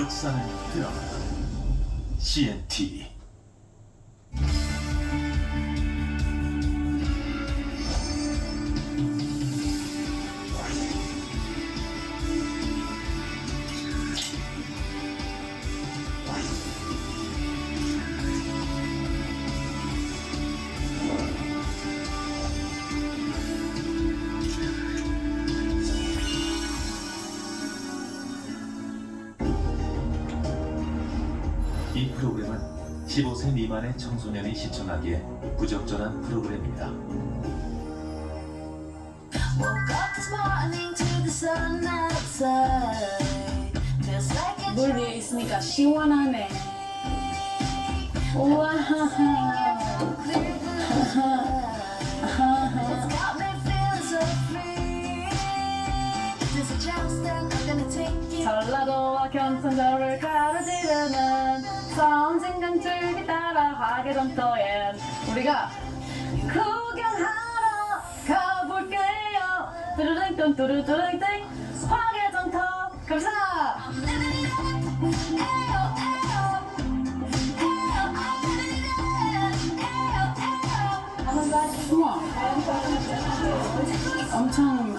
역사는 드라마 CNT 15세 미만의 청소년이 시청하기에 부적절한 프로그램입니다. 물 위에 있으니까 시원하네. 우와. 전라도와 경상도를 가로지르는 따라 화개점터엔 우리가 구경하러 가볼게요. 감사. Living it up. Ayo, ayo. 우와. 엄청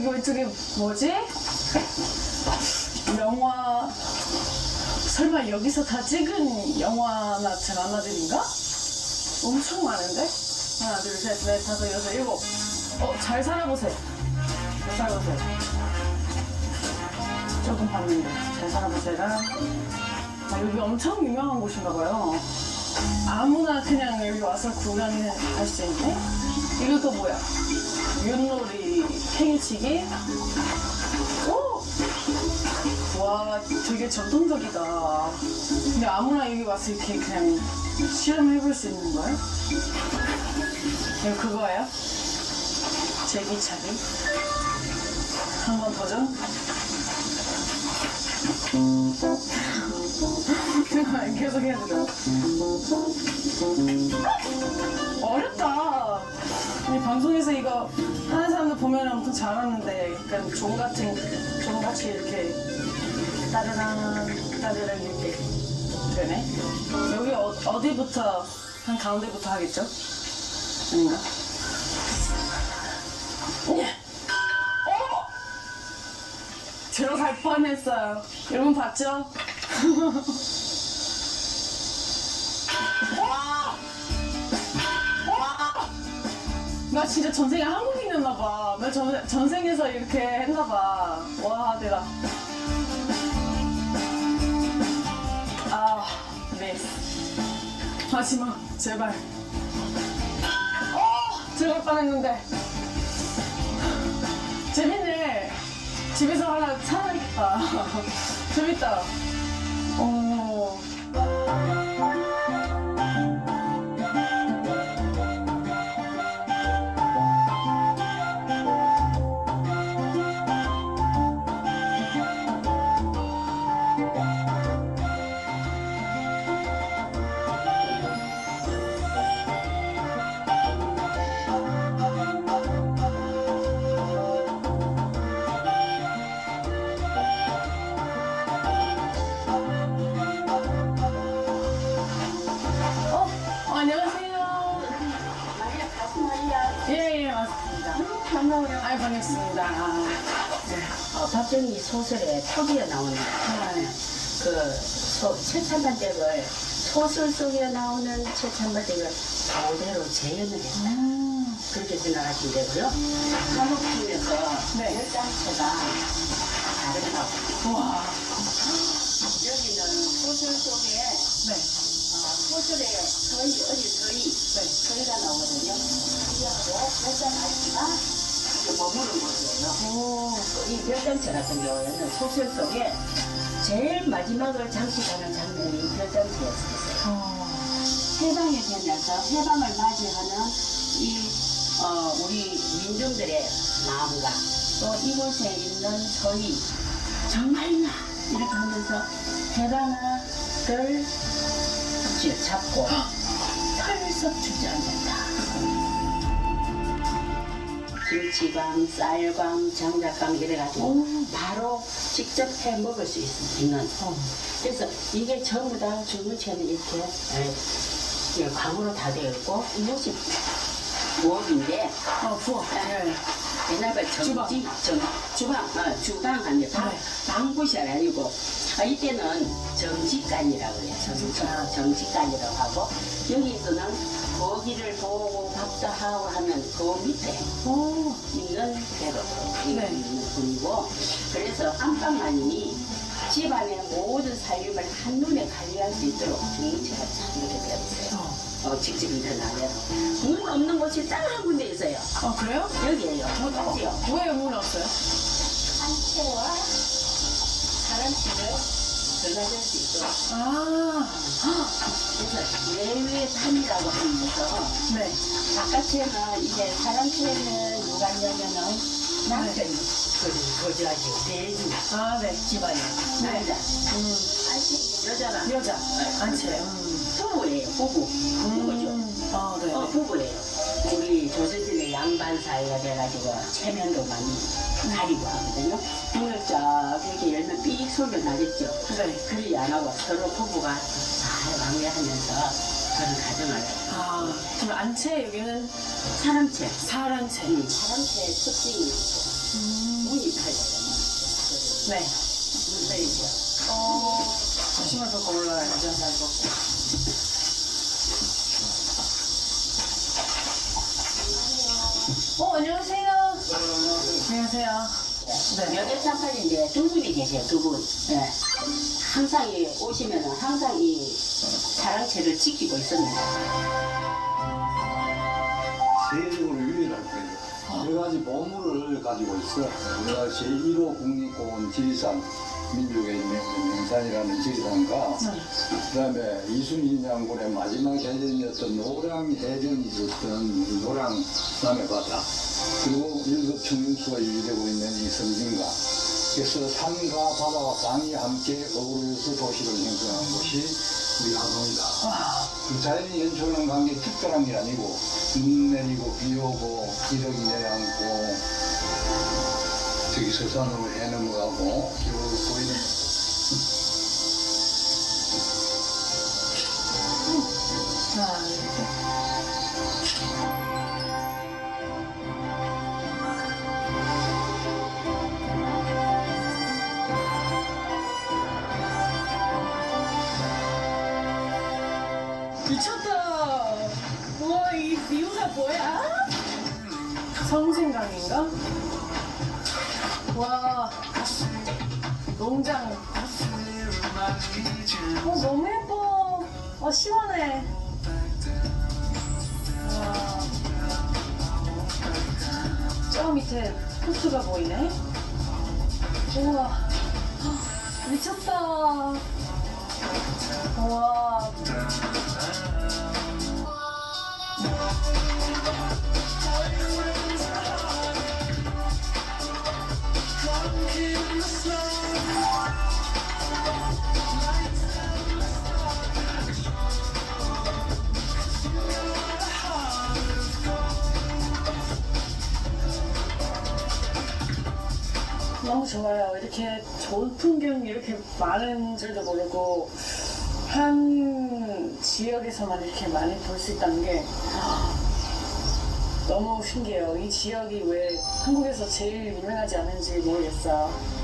어, 이거 이쪽에 뭐지? 영화. 설마 여기서 다 찍은 영화나 드라마들인가? 엄청 많은데? 하나, 둘, 셋, 넷, 다섯, 여섯, 일곱. 어, 잘 살아보세요. 잘 살아보세요. 조금 봤는데 잘 살아보세요. 아, 여기 엄청 유명한 곳인가 봐요. 아무나 그냥 여기 와서 구경할 수 있네. 이것도 뭐야? 윷놀이, 팽이치기. 오! 와, 되게 전통적이다. 근데 아무나 여기 와서 이렇게 그냥 실험해볼 수 있는 거야? 이거 그거예요? 제기차기? 한 번 도전? 계속 해야 되나? 어렵다. 이 방송에서 이거 하는 사람들 보면 엄청 잘하는데 약간 종 같은 종 같이 이렇게 따르랑 따르랑 이렇게 되네. 여기 어, 어디부터 한 가운데부터 하겠죠? 아닌가? 오! 어! 들어갈 뻔했어요. 여러분 봤죠? 진짜 전생에 한국인이었나 봐. 나 전, 전생에서 이렇게 했나 봐. 와, 대박. 아, 네. 마지막, 제발. 어! 들어갈 뻔했는데. 재밌네. 집에서 하나 사야겠다. 재밌다. 어. 아이 반갑습니다. 아, 어, 박정희 소설에 표기에 나오는 네. 그 소, 최찬반댁을 소설 속에 나오는 최찬반댁을 그대로 재현을 했다. 음, 그렇게 생각하시면 되고요. 한옥집에서 네. 열단체가 다르다고. 와, 여기는 소설 속에 네, 어, 소설에 서희, 어디 서희, 네. 서희가 나오거든요. 서희하고 열단아씨가 이게 오, 이 별장체 같은 경우에는 소설 속에 제일 마지막을 장식하는 장면이 별장체였어요. 어, 해방이 되면서 해방을 맞이하는 이 어, 우리 민중들의 마음과 또 이곳에 있는 서희 정말나 이렇게 하면서 해방을 잡고 털썩 주저앉았 다. 김치광, 쌀광, 장작광 이래가지고 바로 직접 해 먹을 수 있- 있는 그래서 이게 전부 다 주문체는 이렇게 에, 예, 광으로 다 되어 있고 이것이 부엌인데 어, 부엌. 네. 옛날에 정지 정, 주방 어, 주방 하면 방, 네. 방구시 아니고 아, 이때는 정직간이라고 해요 정직간 정직간이라고 하고 여기서는 고기를 보고 밥도 하고 하면 그 밑에 오, 있는 대로 네. 있는 분이고 그래서 안방마님이 집안의 모든 살림을 한눈에 관리할 수 있도록 중체가 참 이렇게 되어 있어요. 어, 직접 일어나면 문 없는 곳이 딱 한 군데 있어요. 어, 그래요? 여기에요. 어디요? 왜문 없어요? 산채와 사람치를 전화될 수 있도록 아, 그래서 예외 판이라고 하면서 네. 바깥에는 이제 사람채는 누가 하냐면은 남편이 그 거주하지 대지 아, 네. 집안에 남자 음, 아직 여자라 여자. 안채. 음. 부부예요 부부 부부죠 음, 아, 네. 어 부부예요 우리 조선진의 양반 사이가 돼가지고 체면도 많이 가리고 하거든요 문을 쫙 이렇게 열면 삑 소리가 나겠죠 네. 그리 안 하고 서로 부부가 잘 마무리하면서 그런 가정을 아, 그럼 안채 여기는 사람체 사란채. 음, 사람체의 특징이 있고 음, 문이 털거든요 네. 문 털이죠 어, 신발 벗고 올라가야죠. 어, 안녕하세요. 안녕하세요. 네. 여덟 삼팔인데 두 분이 계세요, 두 분. 예. 항상 이 오시면 항상 이 사랑채를 지키고 있습니다. 세계적으로 유일할 거예요. 여러 가지 보물을 가지고 있어. 우리가 제1호 국립공원 지리산 민족의 명- 명산이라는 지리산과 그다음에 이순신 장군의 마지막 해전이었던 노량 해전이 있었던 노량 남해 바다 그리고 일급 청룡수가 유지되고 있는 이 성진가 그래서 산과 바다와 강이 함께 어우러져서 도시를 형성한 곳이 우리 하동이다. 그 자연이 연출하는 관계 특별한 게 아니고 눈 내리고 비 오고 기러기 내려앉고 저기 서 산으로 해 넘어가고 쭉 보이는 하나, 이렇게. 미쳤다. 우와, 이 뷰가 뭐야? 성신강인가? 와, 농장. 어, 너무 예뻐. 어, 시원해. 와. 저 밑에 호수가 보이네. 우와. 헉, 미쳤다. 우와. 이렇게 좋은 풍경이 이렇게 많은 줄도 모르고 한 지역에서만 이렇게 많이 볼 수 있다는 게 너무 신기해요. 이 지역이 왜 한국에서 제일 유명하지 않은지 모르겠어요.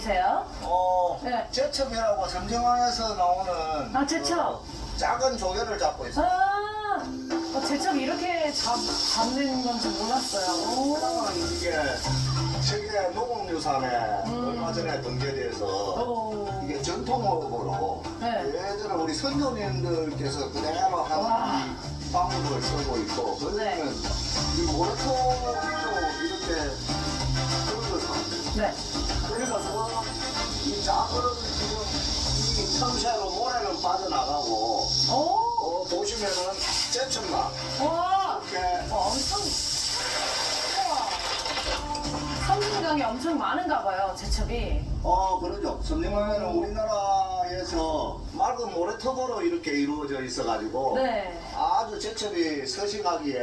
작업이세요? 어, 네. 제첩이라고 점정항에서 나오는 아, 제첩. 그 작은 조개를 잡고 있어요. 아, 어, 제첩 이렇게 잡, 잡는 건지 몰랐어요. 오. 이게 세계 농업유산에 음. 얼마 전에 등재돼서 오. 이게 전통업으로 네. 예전에 우리 선조님들께서 그대로 와. 이 방법을 쓰고 있고 네. 그러면 이 모래토도 이렇게 네. 긁어서 이 작은 지금 이 틈새로 모래는 빠져나가고 오. 어, 보시면은 제첩나 와. 이렇게 와, 엄청. 우와. 섬진강이 엄청 많은가 봐요, 제첩이. 어 그러죠. 선림하면은 우리나라 에서 맑은 모래톱으로 이렇게 이루어져 있어가지고 네. 아주 제첩이 서식하기에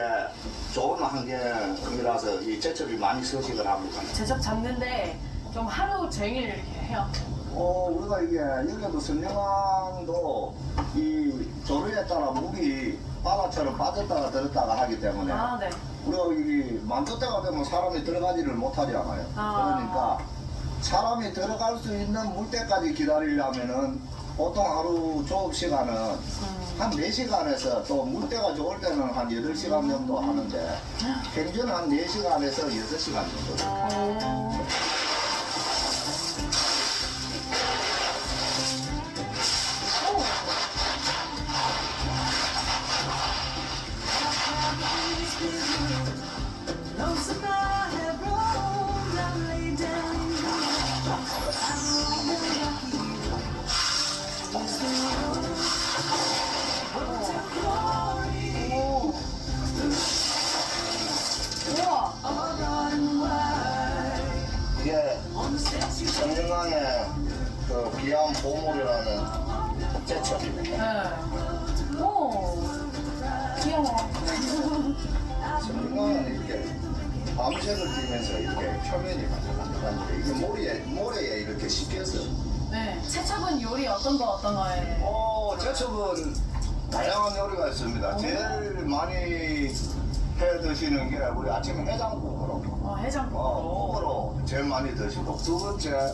좋은 환경이라서 이 제첩이 많이 서식을 합니다. 제첩 잡는데 좀 하루 종일 이렇게 해요. 어 우리가 이게 여기도 선림항도 이 조류에 따라 물이 바다처럼 빠졌다가 들었다가 하기 때문에 아, 네. 우리가 여기 만조 때가 되면 사람이 들어가지를 못하잖아요. 아. 그러니까 사람이 들어갈 수 있는 물때까지 기다리려면은 보통 하루 조업 시간은 음. 한 4시간에서 또 물때가 좋을 때는 한 8시간 정도 하는데 평균 한 4시간에서 6시간 정도. 성령강의 그 귀한 보물이라는 제첩입니다. 네. 오. 귀여워. 성령강은 이렇게 밤새를 띄면서 이렇게 표면이 반짝반짝한데 이게 모래에, 모래에 이렇게 씻겨서 네. 채첩은 요리 어떤 거 어떤 거예요? 어, 제첩은 다양한 요리가 있습니다. 제일 많이 해 드시는 게 우리 아침 해장국으로 어, 해장국. 어, 국으로 제일 많이 드시고 두 번째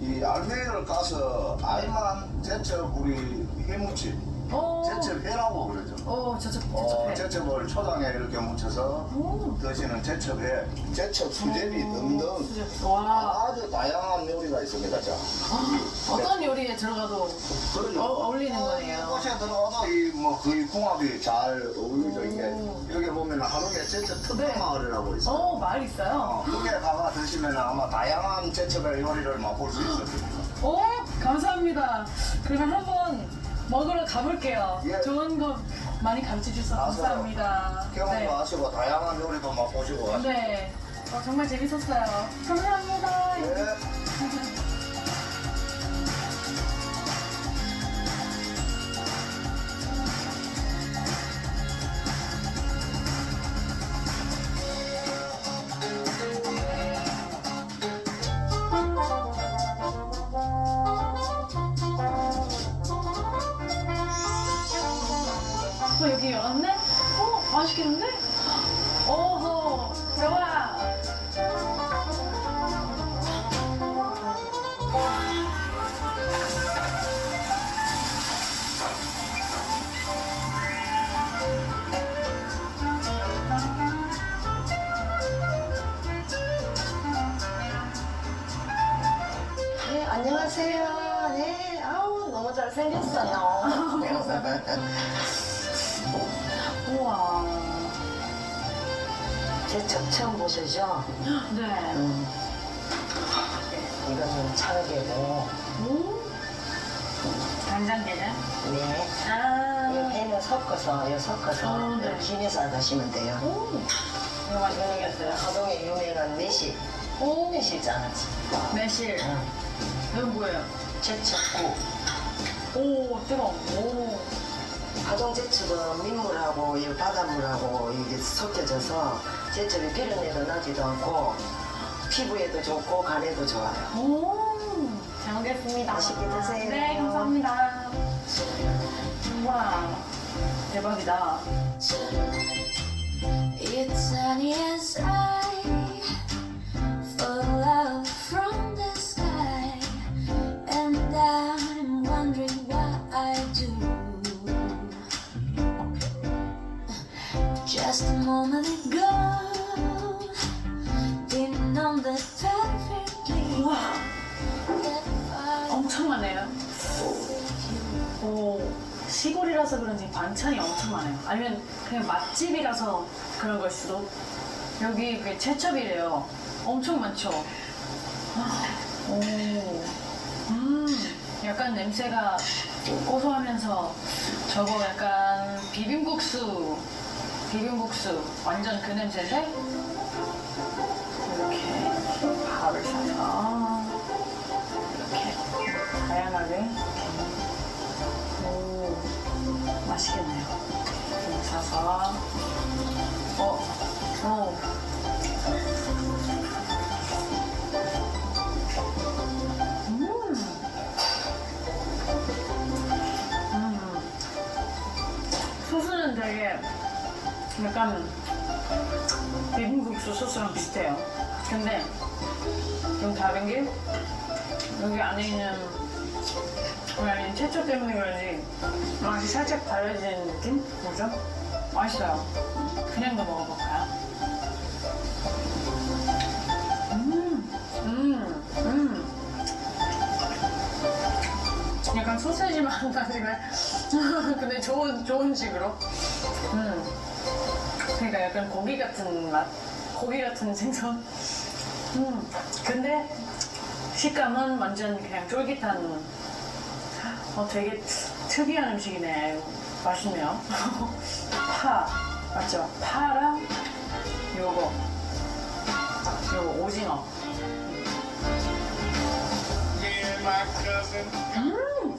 이 알맹이를 까서 알만 제첩 우리 해무침 오. 제첩회라고 그러죠. 오, 제첩, 어, 제첩회. 제첩을 초장에 이렇게 묻혀서 오. 드시는 제첩회, 제첩 수제비 등등. 와. 아주 다양한 요리가 있습니다. 자, 어떤 요리에 들어가도 그러죠. 어, 어울리는 거네요. 이곳에 들어가도 이뭐 거의 궁합이 잘 어울리죠. 이게 오. 여기 보면 하루에 제첩 네. 특별마을이라고 있어요. 오, 말 있어요. 어, 거기에 가가 드시면 아마 다양한 제첩의 요리를 맛볼 수 있을 겁니다. 오, 감사합니다. 그러면 한번 먹으러 가볼게요. 예. 좋은 거 많이 가르쳐 주셔서 가서 감사합니다. 경험도 네. 하시고 다양한 요리도 맛보시고 하시고. 네. 어, 정말 재밌었어요. 감사합니다. 예. 맛있겠는데? 오호, 좋아. 네, 안녕하세요. 네, 아우, 너무 잘생겼어요. 우와. 제첩 처음 보시죠? 네. 음. 이거는 참깨고, 간장 게장? 네. 아. 이 햄을 섞어서, 이거 섞어서 어, 네. 김에 싸드시면 돼요. 오. 이거 맛있게 생겼어요. 하동에 유명한 매실, 오. 매실 장아찌. 매실. 응. 이건 뭐예요? 제첩국. 오, 뜨거워. 오. 제첩은 민물하고 이 바닷물하고 이게 섞여져서 제첩이 비린내도 나지도 않고 피부에도 좋고 간에도 좋아요. 오. 잘 먹겠습니다. 맛있게 드세요. 네, 감사합니다. 와. 대박이다. It's sunny as I 오, 시골이라서 그런지 반찬이 엄청 많아요. 아니면 그냥 맛집이라서 그런 걸 수도. 여기 그 채첩이래요. 엄청 많죠. 아, 오, 음, 약간 냄새가 고소하면서 저거 약간 비빔국수, 비빔국수 완전 그 냄새인데 이렇게 밥을 사서 맛있겠네요 좀 사서 어, 오. 음. 음. 소스는 되게 약간 비빔국수 소스랑 비슷해요 근데 좀 다른 게 여기 안에 있는 그냥 채초 때문에 그런지 맛이 살짝 달라진 느낌? 뭐죠? 맛있어요. 그냥도 먹어볼까요? 음, 음, 음. 약간 소세지만 나지만 근데 좋은 좋은 식으로. 음. 그러니까 약간 고기 같은 맛, 고기 같은 생선. 음. 근데 식감은 완전 그냥 쫄깃한 어, 되게 특이한 음식이네. 맛있네요. 파. 맞죠? 파랑 요거. 요거 오징어. 음!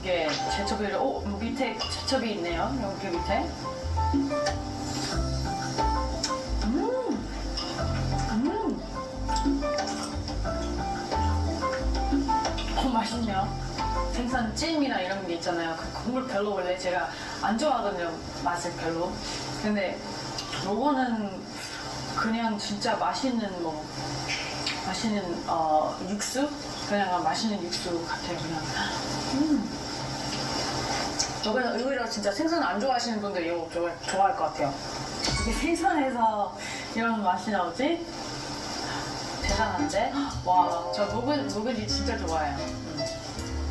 이게 제첩이, 오, 밑에 제첩이 있네요. 여기 밑에. 맛있네요. 생선 찜이나 이런 게 있잖아요. 그 국물 별로 원래 제가 안 좋아하거든요. 맛을 별로. 근데 요거는 그냥 진짜 맛있는 뭐 맛있는 어, 육수? 그냥 맛있는 육수 같아요. 그냥. 음. 저거는 의외로 진짜 생선 안 좋아하시는 분들 이거 좋아, 좋아할 것 같아요. 어떻게 생선에서 이런 맛이 나오지? 대단한데? 와, 저 묵은, 묵은지 진짜 좋아해요.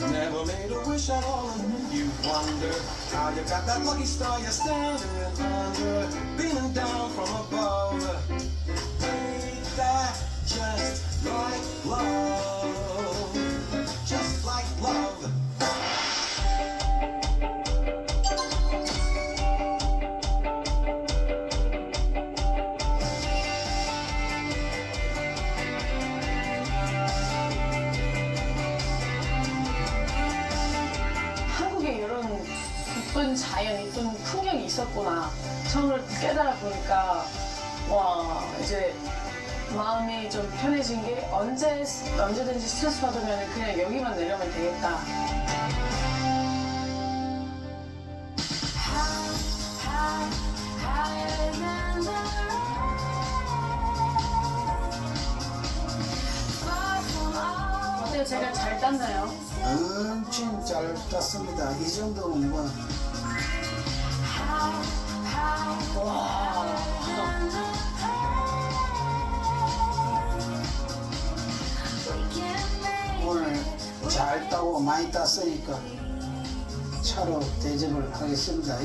Never made a wish at all, and you wonder how you got that lucky star you're standing under, beaming down from above. Ain't that just like love? 이쁜 자연, 이쁜 풍경이 있었구나. 처음으로 깨달아 보니까, 와, 이제 마음이 좀 편해진 게 언제, 언제든지 스트레스 받으면 그냥 여기만 내려면 되겠다. 어때요? 제가 잘 땄나요? 엄청 잘 땄습니다. 이 정도면 뭐 오늘 잘 따고 많이 땄으니까 차로 대접을 하겠습니다.